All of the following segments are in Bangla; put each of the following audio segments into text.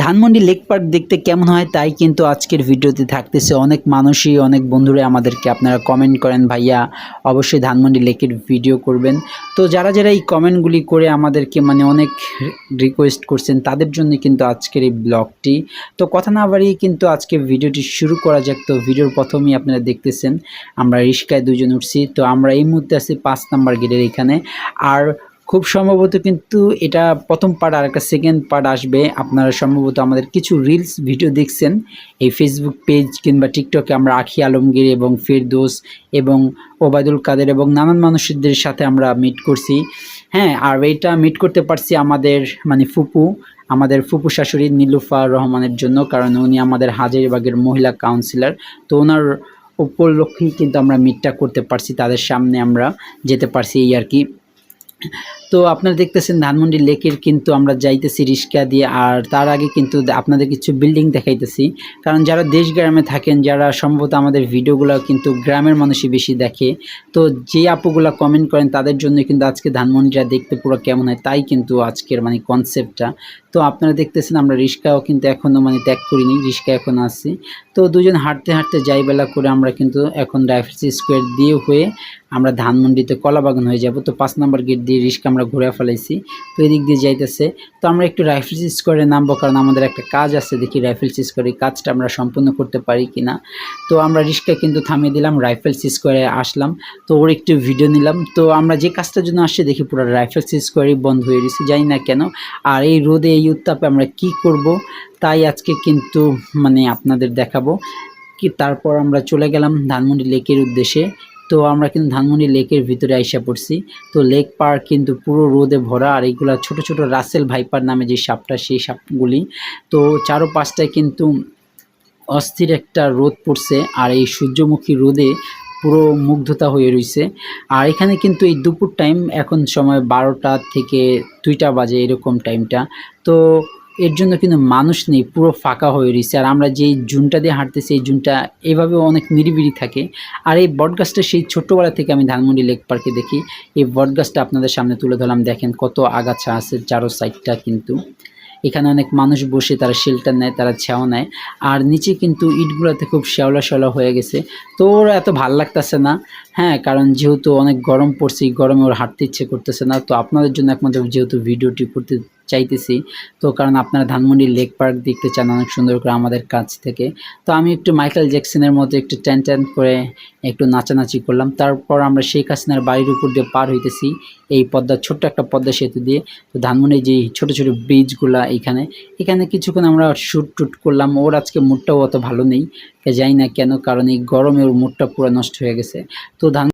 ধানমন্ডি লেক পার্ক দেখতে কেমন হয় তাই কিন্তু আজকের ভিডিওতে থাকতেছে অনেক মানুষই, অনেক বন্ধুরা আমাদেরকে আপনারা কমেন্ট করেন ভাইয়া। অবশ্যই ধানমন্ডি লেকের ভিডিও করবেন। তো যারা যারা এই কমেন্টগুলি করে আমাদেরকে মানে অনেক রিকোয়েস্ট করছেন, তাদের জন্য কিন্তু আজকের এই ব্লগটি তো কথা না বাড়িয়ে কিন্তু আজকে ভিডিওটি শুরু করা যাক। তো ভিডিওর প্রথমেই আপনারা দেখতেছেন, আমরা রিস্কায় দুজন উঠছি। তো আমরা এই মুহূর্তে আছি পাঁচ নাম্বার গেটের এখানে। আর খুব সম্ভবত কিন্তু এটা প্রথম পার্ট আর একটা সেকেন্ড পার্ট আসবে। আপনারা সম্ভবত আমাদের কিছু রিলস ভিডিও দেখছেন। এই ফেসবুক পেজ কিংবা টিকটকে আমরা আখি আলমগীর এবং ফেরদোস এবং ওবায়দুল কাদের এবং নানান মানুষদের সাথে আমরা মিট করছি। হ্যাঁ আর এইটা মিট করতে পারছি আমাদের মানে ফুপু, আমাদের ফুপু শাশুড়ি নীলুফা রহমানের জন্য, কারণ উনি আমাদের হাজারিবাগের মহিলা কাউন্সিলর তো ওনার উপলক্ষেই কিন্তু আমরা মিটটা করতে পারছি, তাদের সামনে আমরা যেতে পারছি এই আর কি। তো আপনারা দেখতেছেন ধানমন্ডি লেকের কিন্তু আমরা যাইতেছি রিক্সা দিয়ে, আর তার আগে কিন্তু আপনাদের কিছু বিল্ডিং দেখাইতেছি। কারণ যারা দেশ গ্রামে থাকেন, যারা সম্ভবত আমাদের ভিডিওগুলো কিন্তু গ্রামের মানুষই বেশি দেখে, তো যে আপুগুলো কমেন্ট করেন, তাদের জন্য কিন্তু আজকে ধানমন্ডিটা দেখতে পুরো কেমন হয়, তাই কিন্তু আজকের মানে কনসেপ্টটা তো আপনারা দেখতেছেন আমরা রিক্সাও কিন্তু এখনও মানে ত্যাগ করিনি, রিক্সা এখন আছি। তো দুজন হাঁটতে হাঁটতে যাই বেলা করে আমরা কিন্তু এখন ডাইভার্সি স্কোয়ার দিয়ে হয়ে আমরা ধানমন্ডিতে কলাবাগান হয়ে যাব। তো পাঁচ নম্বর গেট দিয়ে রিস্ক আমরা ঘুরে ফেলাইছি। তো এদিক দিয়ে যাইতেছে। তো আমরা একটু রাইফেল রাইফেলস স্কোয়ারে নামবো কারণ আমাদের একটা কাজ আছে দেখি রাইফেলস এই কাজটা আমরা সম্পূর্ণ করতে পারি কি না তো আমরা রিক্সা কিন্তু থামিয়ে দিলাম, রাইফেল রাইফেলস স্কোয়ারে আসলাম। তো ওর একটু ভিডিও নিলাম। তো আমরা যে কাজটার জন্য আসছি দেখি পুরো রাইফেলস স্কোয়ারই বন্ধ হয়ে গেছে জানি না কেন। আর এই রোদে, এই উত্তাপে আমরা কি করব তাই আজকে কিন্তু মানে আপনাদের দেখাবো। কি তারপর আমরা চলে গেলাম ধানমন্ডি লেকের উদ্দেশ্যে। তো আমরা কিন্তু ধানমন্ডি লেকের ভিতরে আইসা পড়ছি। তো লেক পার্ক কিন্তু পুরো রোদে ভরা আর এইগুলা ছোট ছোট রাসেল ভাইপার নামে যে সাপটা, সেই সাপগুলি। তো চারো পাঁচটায় কিন্তু অস্থির একটা রোদ পড়ছে আর এই সূর্যমুখী রোদে পুরো মুগ্ধতা হয়ে রয়েছে আর এখানে কিন্তু এই দুপুর টাইম এখন সময় বারোটা থেকে দুইটা বাজে এরকম টাইমটা তো এর জন্য কিন্তু মানুষ নেই, পুরো ফাঁকা হয়ে রয়েছে। আর আমরা যেই জুনটা দিয়ে হাঁটতেছি, এই জুনটা এভাবে অনেক নিরিবিলি থাকে। আর এই বটগাছটা সেই ছোট্টবেলা থেকে আমি ধানমন্ডি লেক পার্কে দেখি। এই বটগাছটা আপনাদের সামনে তুলে ধরলাম। দেখেন কত আগাছা আছে চারো সাইডটা কিন্তু। এখানে অনেক মানুষ বসে, তারা শেল্টার নেয়, তারা ছাও নেয়। আর নিচে কিন্তু ইটগুলোতে খুব শ্যাওলা শ্যাওলা হয়ে গেছে। তো ওর এত ভালো লাগতেছে না। হ্যাঁ কারণ যেহেতু অনেক গরম পড়ছে গরমে ওর হাঁটতে ইচ্ছে করতেছে না। তো আপনাদের জন্য একমাত্র যেহেতু ভিডিওটি করতে চাইতেছি। তো কারণ আপনারা ধানমন্ডি লেক পার্ক দেখতে চান, অনেক সুন্দর করে আমাদের কাছ থেকে। তো আমি একটু মাইকেল জ্যাকসনের মতো একটু ট্যান ট্যান করে একটু নাচানাচি করলাম। তারপর আমরা শেখ হাসিনার বাড়ির উপর দিয়ে পার হইতেছি এই পদ্মা ছোট্ট একটা পদ্মা সেতু দিয়ে। তো ধানমন্ডির যে ছোট ছোট ব্রিজগুলা এখানে এখানে কিছুক্ষণ আমরা শ্যুট টুট করলাম। ওর আজকে মুডটাও অত ভালো নেই। যাই না কেন, কারণ এই গরমে ওর মুডটা পুরো নষ্ট হয়ে গেছে। তো ধান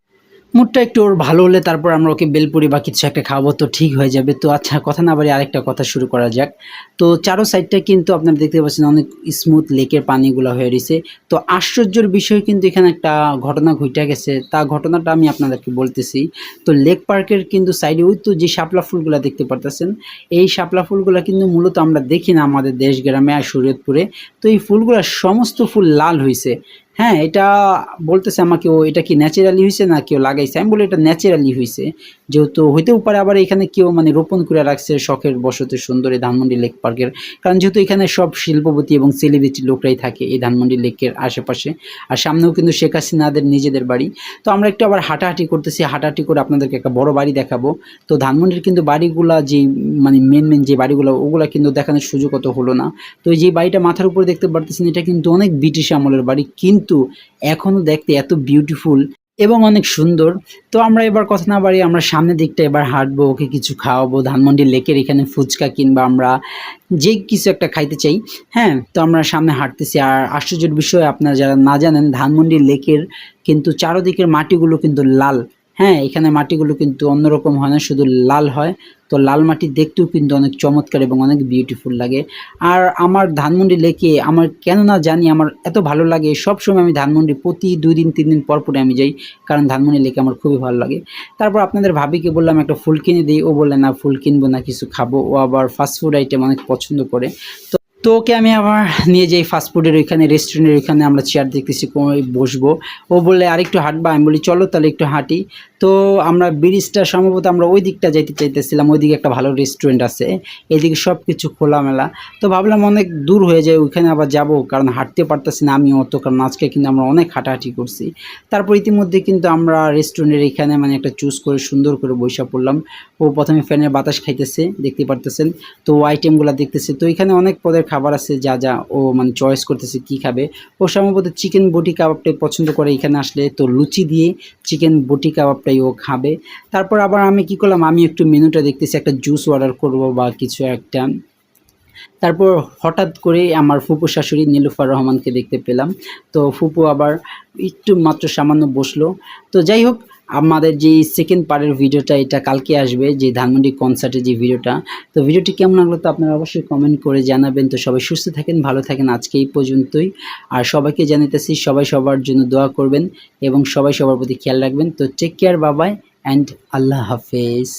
মুডটা একটু ওর ভালো হলে তারপর আমরা ওকে বেলপুরি বা কিছু একটা খাওয়াবো, তো ঠিক হয়ে যাবে। তো আচ্ছা কথা না বাড়ি আরেকটা কথা শুরু করা যাক। তো চারো সাইডটা কিন্তু আপনারা দেখতে পাচ্ছেন অনেক স্মুথ লেকের পানিগুলো হয়ে রয়েছে। তো আশ্চর্যের বিষয় কিন্তু এখানে একটা ঘটনা ঘটে গেছে। তা ঘটনাটা আমি আপনাদেরকে বলতেছি। তো লেক পার্কের কিন্তু সাইডে ওই তো যে শাপলা ফুলগুলো দেখতে পারতেছেন, এই শাপলা ফুলগুলো কিন্তু মূলত আমরা দেখি না আমাদের দেশ গ্রামে আর শরীয়তপুরে। তো এই ফুলগুলো সমস্ত ফুল লাল হয়েছে হ্যাঁ এটা বলতেছে আমাকে, ও, এটা কি ন্যাচারালি হয়েছে না কেউ লাগাইছে? আমি বলি, এটা ন্যাচারালি হয়েছে যেহেতু হইতেও পারে, আবার এখানে কেউ মানে রোপণ করে রাখছে শখের বসতে সুন্দর এই ধানমন্ডি লেক পার্কের। কারণ যেহেতু এখানে সব শিল্পপতি এবং সেলিব্রিটি লোকরাই থাকে এই ধানমন্ডি লেকের আশেপাশে, আর সামনেও কিন্তু শেখ হাসিনাদের নিজেদের বাড়ি। তো আমরা একটু আবার হাঁটাহাঁটি করতেছি, হাঁটাহাঁটি করে আপনাদেরকে একটা বড় বাড়ি দেখাবো। তো ধানমন্ডির কিন্তু বাড়িগুলা যে মানে মেন মেন যে বাড়িগুলো, ওগুলো কিন্তু দেখানোর সুযোগ অত হলো না। তো যে বাড়িটা মাথার উপরে দেখতে পারতেছেন, এটা কিন্তু অনেক ব্রিটিশ আমলের বাড়ি। কিন্তু এখনও দেখতে এত বিউটিফুল এবং অনেক সুন্দর। তো আমরা এবার কথা না বাড়ি আমরা সামনের দিকটা এবার হাঁটবো, ওকে কিছু খাওয়াবো, ধানমন্ডি লেকের এখানে ফুচকা কিংবা আমরা যে কিছু একটা খাইতে চাই। হ্যাঁ তো আমরা সামনে হাঁটতেছি। আর আশ্চর্যের বিষয়, আপনারা যারা না জানেন, ধানমন্ডি লেকের কিন্তু চারোদিকের মাটিগুলো কিন্তু লাল। হ্যাঁ এখানে মাটিগুলো কিন্তু অন্যরকম হয় না, শুধু লাল হয়। তো লাল মাটি দেখতেও কিন্তু অনেক চমৎকার এবং অনেক বিউটিফুল লাগে। আর আমার ধানমন্ডি লেকে আমার কেন না জানি আমার এত ভালো লাগে, সবসময় আমি ধানমন্ডি প্রতি দুই দিন, তিন দিন পর পরে আমি যাই, কারণ ধানমন্ডি লেকে আমার খুবই ভালো লাগে। তারপর আপনাদের ভাবিকে বললাম একটা ফুল কিনে দিই, ও বললে না, ফুল কিনবো না, কিছু খাব। ও আবার ফাস্টফুড আইটেম অনেক পছন্দ করে। তো তো তো ওকে আমি আবার নিয়ে যাই ফাস্টফুডের ওইখানে রেস্টুরেন্টের ওইখানে, আমরা চেয়ার দেখতেছি বসবো। ও বললে, আরেকটু হাঁটবা? আমি বলি, চলো তাহলে একটু হাঁটি। তো আমরা ব্রিজটা সম্ভবত আমরা ওই দিকটা যাইতে চাইতেছিলাম, ওইদিকে একটা ভালো রেস্টুরেন্ট আছে। এদিকে সব কিছু খোলামেলা। তো ভাবলাম অনেক দূর হয়ে যায়, ওইখানে আবার যাব, কারণ হাঁটতে পারতেছি না আমি অত, কারণ আজকে কিন্তু আমরা অনেক হাঁটাহাঁটি করছি। তারপর ইতিমধ্যে কিন্তু আমরা রেস্টুরেন্টের এখানে মানে একটা চুজ করে, সুন্দর করে বৈশা পড়লাম। ও প্রথমে ফ্যানের বাতাস খাইতেছে, দেখতে পারতেছেন। তো আইটেমগুলো দেখতেছে। তো এখানে অনেক পদের খাবার আছে, যা যা ও মানে চয়েস করতেছে কি খাবে। ও সম্ভবত চিকেন বটি কাবাবটাই পছন্দ করে এখানে আসলে, তো লুচি দিয়ে চিকেন বটি কাবাবটাই ও খাবে। তারপর আবার আমি কি করলাম, আমি একটু মেনুটা দেখতেছি, একটা জুস অর্ডার করব বা কিছু একটা। তারপর হঠাৎ করে আমার ফুপু শাশুড়ি নীলুফার রহমানকে দেখতে পেলাম। তো ফুপু আবার একটু মাত্র সামান্য বসল। তো যাই হোক আমাদের যে সেকেন্ড পার্টের ভিডিওটা এটা কালকে আসবে, যে ধানমন্ডি কনসার্টের যে ভিডিওটা তো ভিডিওটি কেমন লাগল তো আপনারা অবশ্যই কমেন্ট করে জানাবেন। তো সবাই সুস্থ থাকেন, ভালো থাকেন আজকে এই পর্যন্তই। আর সবাইকে জানাইতেছি, সবাই সবার জন্য দোয়া করবেন এবং সবাই সবার প্রতি খেয়াল রাখবেন। তো টেক কেয়ার বাবাই অ্যান্ড আল্লাহ হাফেজ।